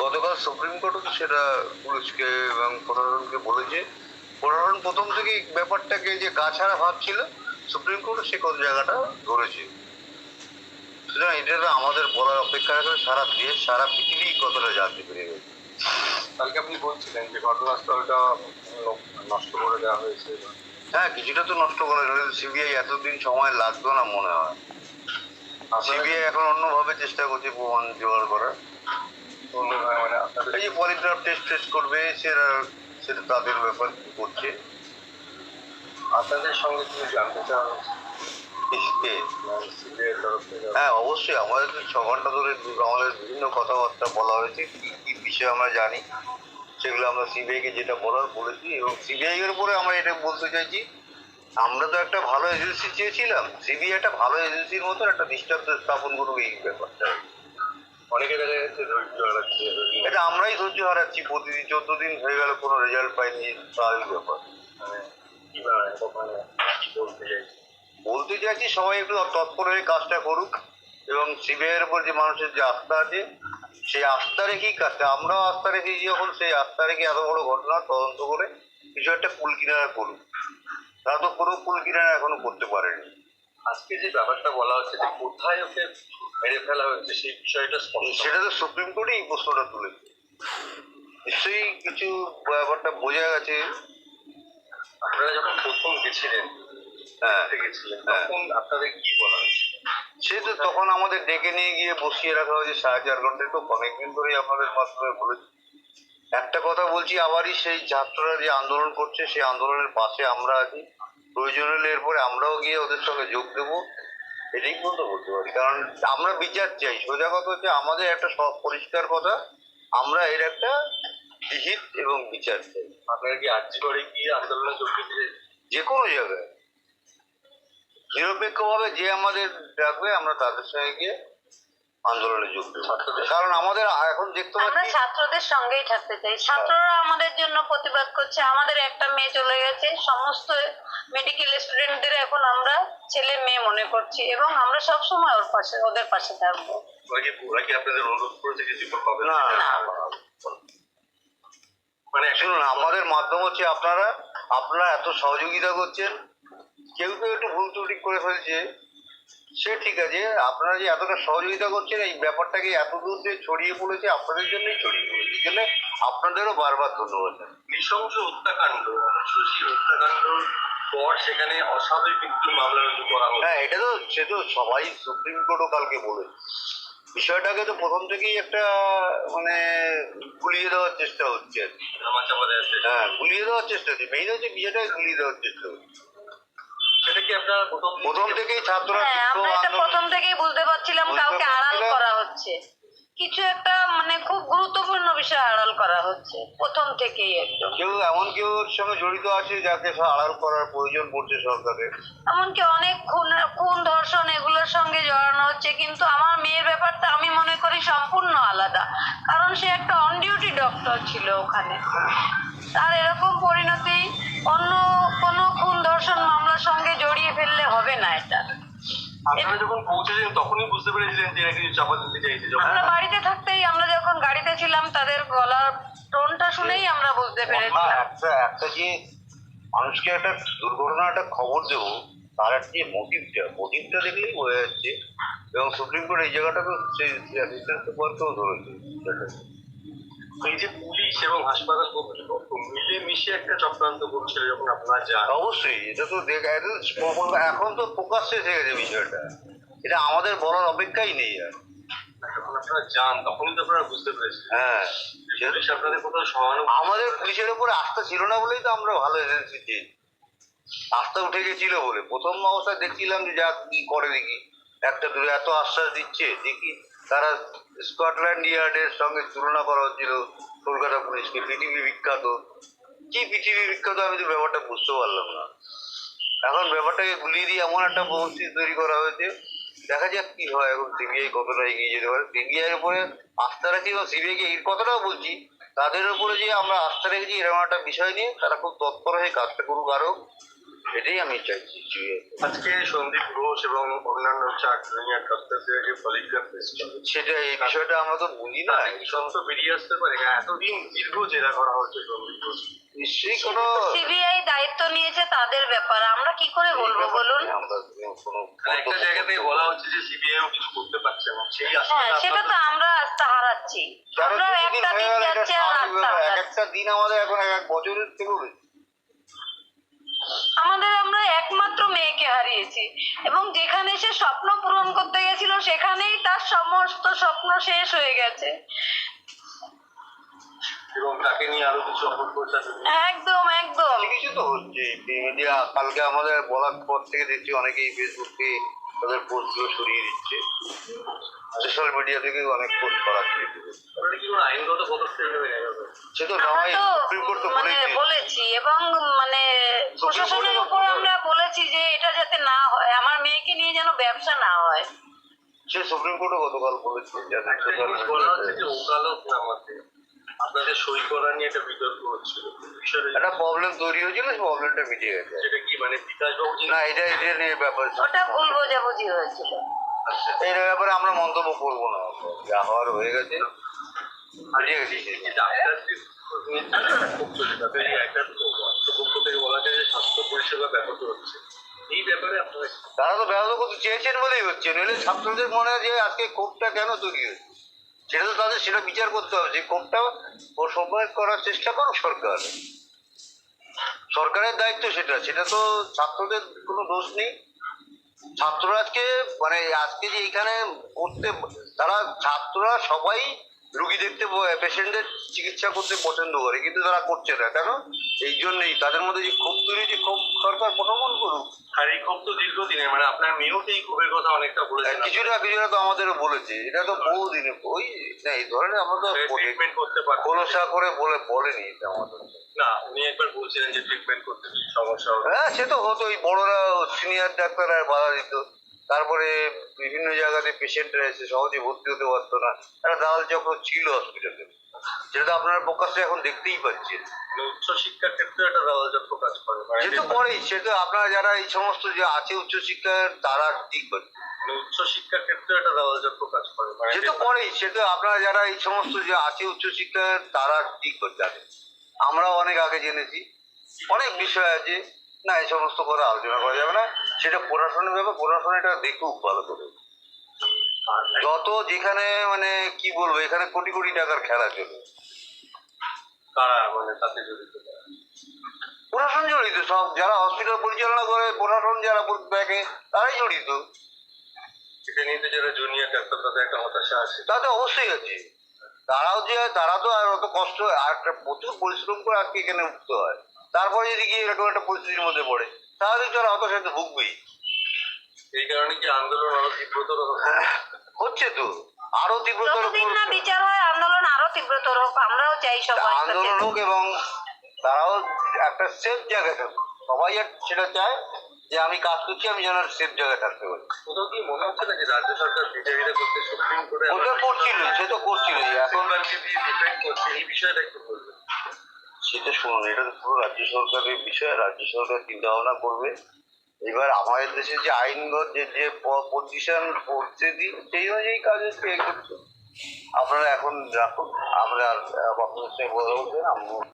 গতকাল সুপ্রিম কোর্টও সেটা পুলিশকে এবং প্রশাসনকে বলেছে। প্রশাসন প্রথম থেকেই ব্যাপারটাকে যে গাছাড়া ভাবছিল, সুপ্রিম কোর্ট সে কোন জায়গাটা ধরেছে? সুতরাং এটা আমাদের বলার অপেক্ষা রাখে, সারা দেশ, সারা পৃথিবী কতটা জানতে পেরে গেছে। কালকে আপনি বলছিলেন যে ঘটনাস্থলটা নষ্ট করে দেওয়া হয়েছে হ্যাঁ কিছুটা তো নষ্ট করা গেল সিবিআই এতদিন সময় লাগতো না মনে হয়। সিবিআই এখন অন্যভাবে চেষ্টা করছে প্রমাণ জোগাড় করার। এই যে পলিগ্রাফ টেস্ট টেস্ট করবে সেটা সেটা তাদের ব্যাপার করছে। আপনাদের সঙ্গে তুমি জানতে চাও? হ্যাঁ অবশ্যই। আমাদের ছ ঘণ্টা ধরে আমাদের বিভিন্ন কথাবার্তা বলা হয়েছে কি কি বিষয়ে আমরা জানি। সেগুলো আমরা সিবিআই কে যেটা বলার বলেছি এবং সিবিআই এর উপরে আমরা এটা বলতে চাইছি আমরা তো একটা ভালো এজেন্সি চেয়েছিলাম সিবিআই একটা ভালো এজেন্সির মতো একটা দৃষ্টান্ত স্থাপন করবে এই ব্যাপারটা। ধৈর্য হারাচ্ছে এটা আমরাই ধৈর্য হারাচ্ছি প্রতিদিন চোদ্দ দিন হয়ে গেল কোনো রেজাল্ট পাইনি স্বাভাবিক ব্যাপার। মানে মানে বলতে চাইছি? সবাই একটু তৎপর হয়ে কাজটা করুক এবং সিবিআইয়ের উপর যে মানুষের যে আস্থা আছে সেই আস্থা রেখেই কাজটা আমরাও আস্থা রেখেছি যখন সেই আস্থা রেখে এত বড় ঘটনা? তদন্ত করে কিছু একটা কুল কিনারা করুক। তারা তো কোনো কুল কিনারা এখনও করতে পারেনি। আজকে যে ব্যাপারটা বলা হচ্ছে যে কোথায় ওকে মেরে ফেলা হয়েছে সেই বিষয়টা সেটা তো সুপ্রিম কোর্টে এই প্রশ্নটা তুলেছে। নিশ্চয়ই কিছু ব্যাপারটা বোঝা গেছে। আপনারা যখন প্রথম গেছিলেন হ্যাঁ। গেছিলেন হ্যাঁ। তখন আপনাদের কি বলা হয়েছে? সে তো তখন আমাদের ডেকে নিয়ে গিয়ে বসিয়ে রাখা হয়েছে সাড়ে চার ঘন্টায় তো অনেকদিন ধরেই আপনাদের মাধ্যমে বলেছি। একটা কথা বলছি আবারই সেই ছাত্ররা যে আন্দোলন করছে সেই আন্দোলনের পাশে আমরা আছি। প্রয়োজন হলে এরপরে আমরাও গিয়ে ওদের সঙ্গে যোগ দেবো। এটাই পর্যন্ত বলতে পারি। কারণ আমরা বিচার চাই। সোজা কথা হচ্ছে আমাদের একটা সব পরিষ্কার কথা আমরা এর একটা বিহিত এবং বিচার চাই। আপনারা কি আর্জি করে গিয়ে আন্দোলনে যোগ দিতে যে কোনো জায়গায়। নিরপেক্ষভাবে যে আমাদের ডাকবে আমরা তাদের সঙ্গে গিয়ে আন্দোলনে যোগ দেবো। ছাত্রদের- কারণ আমাদের এখন দেখতে আমরা পাচ্ছি ছাত্রদের সঙ্গেই থাকতে চাই। ছাত্ররা আমাদের জন্য প্রতিবাদ করছে। আমাদের একটা মেয়ে চলে গেছে। সমস্ত মেডিকেল স্টুডেন্টদের এখন আমরা ছেলে মেয়ে মনে করছি এবং আমরা সব সময় ওর পাশে ওদের পাশে থাকব। ওরা কি ওরা কি আপনাদের অনুরোধ করেছে যে রিপোর্ট পাবে? না না। মানে একটা শুনুন আমাদের মাধ্যম হচ্ছে আপনারা আপনারা এত সহযোগিতা করছেন। কেউ কেউ একটু ভুল ত্রুটি করে ফেলছে সে ঠিক আছে আপনারা যে এতটা সহযোগিতা করছেন এই ব্যাপারটাকে এত দূর দিয়ে ছড়িয়ে পড়েছে আপনাদের জন্যই ছড়িয়ে পড়েছে জন্য আপনাদেরও বারবার ধন্যবাদ। নৃশংস হত্যাকাণ্ড অবশ্যই হত্যাকাণ্ড পর সেখানে অস্বাভাবিক মৃত্যুর মামলা রুজু করা হলো। হ্যাঁ এটা তো সে তো সবাই সুপ্রিম কোর্টও কালকে বলেছে। বিষয়টাকে তো প্রথম থেকেই একটা মানে গুলিয়ে দেওয়ার চেষ্টা হচ্ছে। হ্যাঁ গুলিয়ে দেওয়ার চেষ্টা হচ্ছে। মেইন হচ্ছে বিষয়টাকে গুলিয়ে দেওয়ার চেষ্টা হচ্ছে। প্রথম দিন প্রথম থেকে- থেকেই ছাত্ররা হ্যাঁ আমরা এটা প্রথম থেকেই বুঝতে পারছিলাম কাউকে আড়াল করা হচ্ছে। কিছু একটা মানে খুব গুরুত্বপূর্ণ বিষয় আড়াল করা হচ্ছে প্রথম থেকেই একদম। কেউ এমন কেউ সঙ্গে জড়িত আছে যাকে আড়াল করার প্রয়োজন পড়ছে সরকারের? এমনকি অনেক খুন খুন ধর্ষণ এগুলোর সঙ্গে জড়ানো হচ্ছে কিন্তু আমার মেয়ের ব্যাপারটা আমি মনে করি সম্পূর্ণ আলাদা। কারণ সে একটা অন ডিউটি ডক্টর ছিল ওখানে। তার এরকম পরিণতি অন্য কোনো খুন ধর্ষণ মামলার সঙ্গে জড়িয়ে ফেললে হবে না এটা আপনারা যখন পৌঁছেছেন তখনই বুঝতে পেরেছিলেন যে এরা কিছু চাপা দিতে চাইছে আমরা বাড়িতে থাকতেই আমরা যখন গাড়িতে ছিলাম তাদের গলার টোনটা শুনেই আমরা বুঝতে পেরেছিলাম একটা একটা যে মানুষকে একটা দুর্ঘটনার একটা খবর দেবো তার যে মোটিভটা মোটিভটা দেখলেই বোঝা যাচ্ছে এবং সুপ্রিম কোর্ট এই জায়গাটাকে সেই অ্যাসিস্ট্যান্ট সুপারকেও ধরেছে এই যে পুলিশ এবং হাসপাতাল কর্তৃপক্ষ মিলে মিশে একটা চক্রান্ত করছিল যখন আপনারা যান। অবশ্যই এটা তো এখন তো প্রকাশ্যে এসে গেছে বিষয়টা। এটা আমাদের বলার অপেক্ষাই নেই আর। যখন আপনারা যান তখনই তো আপনারা বুঝতে পেরেছেন। হ্যাঁ পুলিশ আপনাদের কোথাও সহানুভূতি আমাদের পুলিশের উপরে আস্থা ছিল না বলেই তো আমরা ভালো এজেন্সি আস্থা উঠে গেছিল বলে। প্রথম অবস্থায় দেখছিলাম যে যা কি করে দেখি। একটা দূরে এত আশ্বাস দিচ্ছে দেখি তারা স্কটল্যান্ড ইয়ার্ডের সঙ্গে তুলনা করা হচ্ছিল কলকাতা পুলিশকে, পৃথিবী বিখ্যাত। কি পৃথিবী বিখ্যাত আমি তো ব্যাপারটা বুঝতে পারলাম না। এখন ব্যাপারটাকে গুলিয়ে দিয়ে এমন একটা পরিস্থিতি তৈরি করা হয়েছে, দেখা যাক কি হয় এখন সিবিআই কতটা এগিয়ে যেতে পারে। সিবিআই উপরে আস্থা রাখি এবং সিবিআই কে এই কথাটাও বলছি, তাদের উপরে যে আমরা আস্থা রেখেছি, এরকম একটা বিষয় নিয়ে তারা খুব তৎপর হয়ে কাজটা করুক আরও। এটাই আমি চাইছি আজকে সন্দীপ ঘোষ এবং অন্যান্য চার জুনিয়র যে পলিগ্রাফ টেস্ট সেটা এই বিষয়টা আমরা তো বুঝি না। সন্ত বেরিয়ে আসতে পারে হ্যাঁ, এতদিন দীর্ঘ জেরা করা হচ্ছে সন্দীপ ঘোষ। নিশ্চয়ই কোনো সিবিআই দায়িত্ব নিয়েছে তাদের ব্যাপার আমরা কি করে বলব বলুন? আমরা কোনো মানে একটা জায়গা থেকে বলা হচ্ছে যে সিবিআইও কিছু করতে পারছে না সেই হ্যাঁ সেটা তো আমরা আস্থা হারাচ্ছি। আমরা একটা দিন যাচ্ছে আর আস্থা একটা দিন আমাদের এখন এক এক বছরের থেকেও বেশি। আমাদের আমরা একমাত্র মেয়েকে হারিয়েছি। এবং যেখানে সে স্বপ্ন পূরণ করতে গেছিল সেখানেই তার সমস্ত স্বপ্ন শেষ হয়ে গেছে। এবং তাকে নিয়ে আরও কিছু একদম একদম। কিছু তো হচ্ছে। মিডিয়া কালকে আমাদের বলার পর থেকে দেখছি অনেকেই ফেসবুকে তাদের পোস্টগুলো সরিয়ে দিচ্ছে। সোশ্যাল মিডিয়া থেকে অনেক পোস্ট করাচ্ছে? সে তো সুপ্রিম কোর্ট তো মানে বলেছি এবং মানে প্রশাসনের উপর আমরা বলেছি যে এটা যাতে না হয় আমার মেয়েকে নিয়ে যেন ব্যবসা না হয়। সে সুপ্রিম কোর্টও গতকাল বলেছে যে আপনাদের সই করা নিয়ে একটা বিতর্ক হচ্ছিল। একটা প্রবলেম তৈরি হয়েছিল সেই প্রবলেমটা মিটে গেছে। যেটা কি মানে বিকাশ বাবু না এটা এটা নিয়ে ব্যাপার ওটা ভুল বোঝাবুঝি হয়েছিল। এই ব্যাপারে আমরা মন্তব্য করব না। যা হওয়ার হয়ে গেছে। মিটে গেছে। স্বাস্থ্য পরিষেবা ব্যাহত হচ্ছে। এই ব্যাপারে আপনারা তারা তো ব্যবহার করতে চেয়েছেন বলেই হচ্ছে। নইলে ছাত্রদের মনে হয় যে আজকে ক্ষোভটা কেন তৈরি হয়েছে? সেটা তো তাদের, সেটা বিচার করতে হবে। যে ক্ষোভটা ও সময় করার চেষ্টা করো সরকার। সরকারের দায়িত্ব সেটা। সেটা তো ছাত্রদের কোনো দোষ নেই। ছাত্ররা আজকে মানে আজকে যে এখানে করতে, তারা ছাত্ররা সবাই রুগী দেখতে পেশেন্টদের চিকিৎসা করতে পছন্দ করে, কিন্তু তারা করছে না। কেন? এই জন্যই। তাদের মধ্যে যে ক্ষোভ তৈরি যে ক্ষোভ আর এই ক্ষোভ তো দীর্ঘদিনের মানে আপনার মেয়েও এই ক্ষোভের কথা অনেকটা বলেছেন কিছুটা কিছুটা তো আমাদেরও বলেছে। এটা তো বহুদিনে ওই না এই ধরনের আমরা তো ট্রিটমেন্ট করতে পারছেন খোলসা করে বলে বলেনি এটা আমাদের। না উনি একবার বলছিলেন যে ট্রিটমেন্ট করতে সমস্যা হ্যাঁ সে তো হতো বড়রা সিনিয়র ডাক্তার আর বাধা দিত। তারপরে বিভিন্ন জায়গাতে পেশেন্টরা এসে সহজে ভর্তি হতে পারতো না। একটা দালাল চক্র ছিল হসপিটালে যেটা আপনারা প্রকাশ্যে এখন দেখতেই পাচ্ছেন। মানে উচ্চ শিক্ষার ক্ষেত্রে একটা রাজত্ব কাজ করে মানে সে তো পরেই সে তো আপনারা যারা এই সমস্ত যে আছে উচ্চশিক্ষার তারা ঠিক করছে মানে উচ্চ শিক্ষার ক্ষেত্রে একটা রাজত্ব কাজ করে মানে সে তো পরেই সে তো আপনারা যারা এই সমস্ত যে আছে উচ্চশিক্ষার তারা ঠিক করে জানেন আমরাও অনেক আগে জেনেছি। অনেক বিষয় আছে। না এই সমস্ত কথা আলোচনা করা যাবে না। সেটা প্রশাসনের ব্যাপার প্রশাসন এটা দেখুক ভালো করে। যত যেখানে মানে কি বলব এখানে কোটি কোটি টাকার খেলা চলে কারা মানে তাতে জড়িত? প্রশাসন জড়িত সব যারা হসপিটাল পরিচালনা করে প্রশাসন যারা দেখে তারাই জড়িত। এটা নিয়ে যারা জুনিয়র ডাক্তার তাদের একটা হতাশা আছে। তাতে অবশ্যই আছে। তারাও যে তারা তো আর অত কষ্ট আর একটা প্রচুর পরিশ্রম করে আজকে এখানে উঠতে হয়। তারপরে যদি গিয়ে এরকম একটা পরিস্থিতির মধ্যে পড়ে। তাহলে তো আর হতাশা ভুগবেই। এই কারণে কি আন্দোলন আরও তীব্রতর হচ্ছে তো। আরও তীব্রতর যতদিন না বিচার হয় আন্দোলন আরও তীব্রতর হোক আমরাও চাই সবাই আন্দোলন হোক এবং তারাও একটা সেফ জায়গায় থাকুক। সবাই আর সেটা চায় যে আমি কাজ করছি আমি যেন সেফ জায়গায় থাকতে পারি। কোথাও কি মনে হচ্ছে না যে রাজ্য সরকার বিজেপিরা করতে সুপ্রিম কোর্টে ওটা করছিল সে তো করছিল এখন করছে এই বিষয়টা একটু বলবেন। সেটা শুনুন, এটা তো পুরো রাজ্য সরকারের বিষয়, রাজ্য সরকার চিন্তা ভাবনা করবে। এবার আমাদের দেশে যে আইনগত যে যে পজিশন দিন সেই অনুযায়ী কাজ হচ্ছে করছে। আপনারা এখন রাখুন, আমরা আপনাদের সঙ্গে কথা আমরা